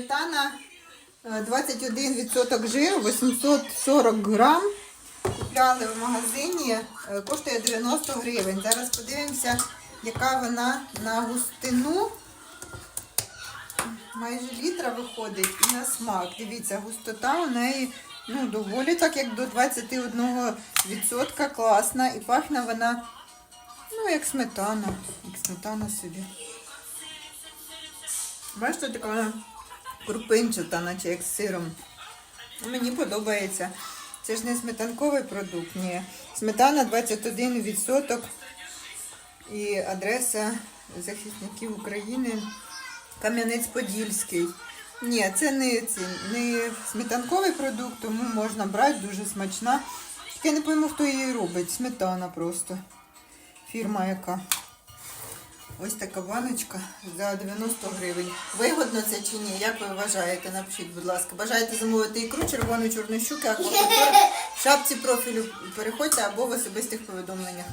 Сметана е, 21% жиру, 840 грам. Купляли в магазині, е, коштує 90 гривень. Зараз подивимося, яка вона на густину. Майже літра виходить і на смак. Дивіться, густота у неї ну, доволі так, як до 21% класна. І пахне вона, ну, як сметана. Як сметана собі. Бачите, така вона крупинчата, наче як з сиром. Мені подобається. Це ж не сметанковий продукт, ні. Сметана 21% і адреса захисників України Кам'янець-Подільський. Ні, це не, це не сметанковий продукт, тому можна брати, дуже смачна. Тільки я не пойму, хто її робить. Сметана просто. Фірма яка. Ось така баночка за 90 гривень. Вигодно це чи ні? Як ви вважаєте? Напишіть, будь ласка. Бажаєте замовити ікру, червону чорну щуки, аквакультури? В шапці профілю переходьте або в особистих повідомленнях.